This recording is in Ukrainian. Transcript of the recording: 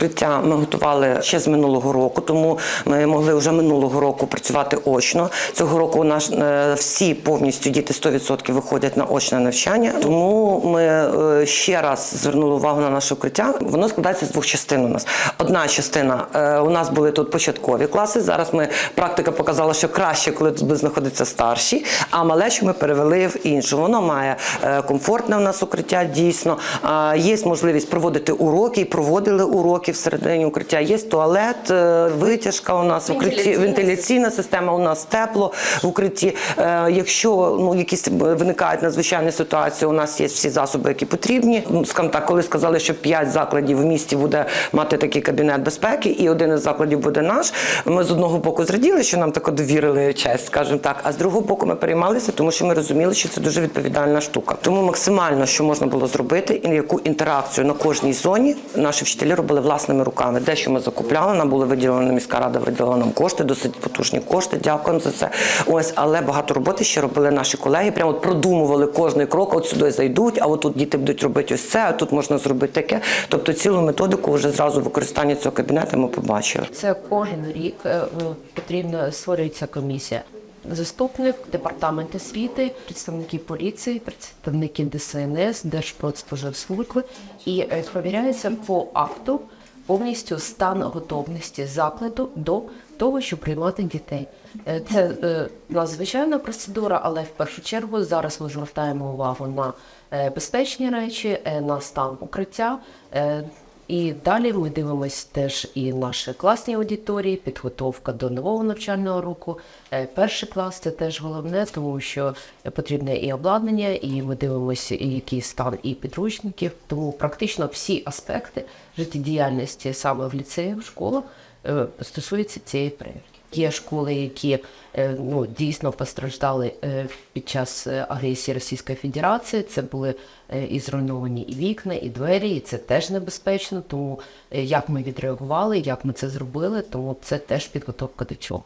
Укриття ми готували ще з минулого року, тому ми могли вже минулого року працювати очно. Цього року у нас е, всі повністю діти 100% виходять на очне навчання. Тому ми е, ще раз звернули увагу на наше укриття. Воно складається з двох частин. У нас одна частина е, у нас були тут початкові класи. Зараз ми практика показала, що краще, коли тут будуть старші, а малечу ми перевели в іншу. Воно має комфортне у нас укриття дійсно. Є можливість проводити уроки і проводили уроки всередині укриття. Є туалет, е, витяжка у нас в укритті, вентиляційна система. У нас тепло в укритті. Е, Якщо ну якісь виникають надзвичайні ситуації, у нас є всі засоби, які потрібні. Ну, Скажімо так, коли сказали, що 5 закладів в місті буде мати такий кабінет безпеки, і один із закладів буде наш. Ми з одного боку зраділи, що нам тако довірили честь, скажімо так. А з другого боку, ми переймалися, тому що ми розуміли, що це дуже відповідальна штука. Тому максимально, що можна було зробити, і яку інтеракцію на кожній зоні наші вчителі робили власними руками. Дещо ми закупляли, нам було виділено міська рада, виділила нам кошти, досить потужні кошти. Дякуємо за це. Ось, але багато роботи ще робили наші колеги. Прямо продумували кожний крок. От сюди зайдуть, а от тут діти будуть робити ось це, а тут можна зробити таке. Тобто цілу методику вже зразу використання цього кабінету ми побачили. Це кожен рік е, потрібно створюється комісія. Заступник, департамент освіти, представники поліції, представники ДСНС, Держпродспоживслужби і е, провіряється по акту повністю стан готовності закладу до того, щоб приймати дітей. Е, Це е, надзвичайна процедура, але в першу чергу зараз ми звертаємо увагу на е, безпечні речі, е, на стан укриття. І далі ми дивимося теж і наші класні аудиторії, підготовка до нового навчального року. Е, Перший клас це теж головне, тому що потрібне і обладнання, і ми дивимося, який стан і підручників. Тому практично всі аспекти життєдіяльності саме в ліцеї, в школах е, стосуються цієї перевірки. Є школи, які е, ну, дійсно постраждали е, під час агресії Російської Федерації. Це були і зруйновані і вікна, і двері, і це теж небезпечно. Тому як ми відреагували, як ми це зробили, тому це теж підготовка до чого.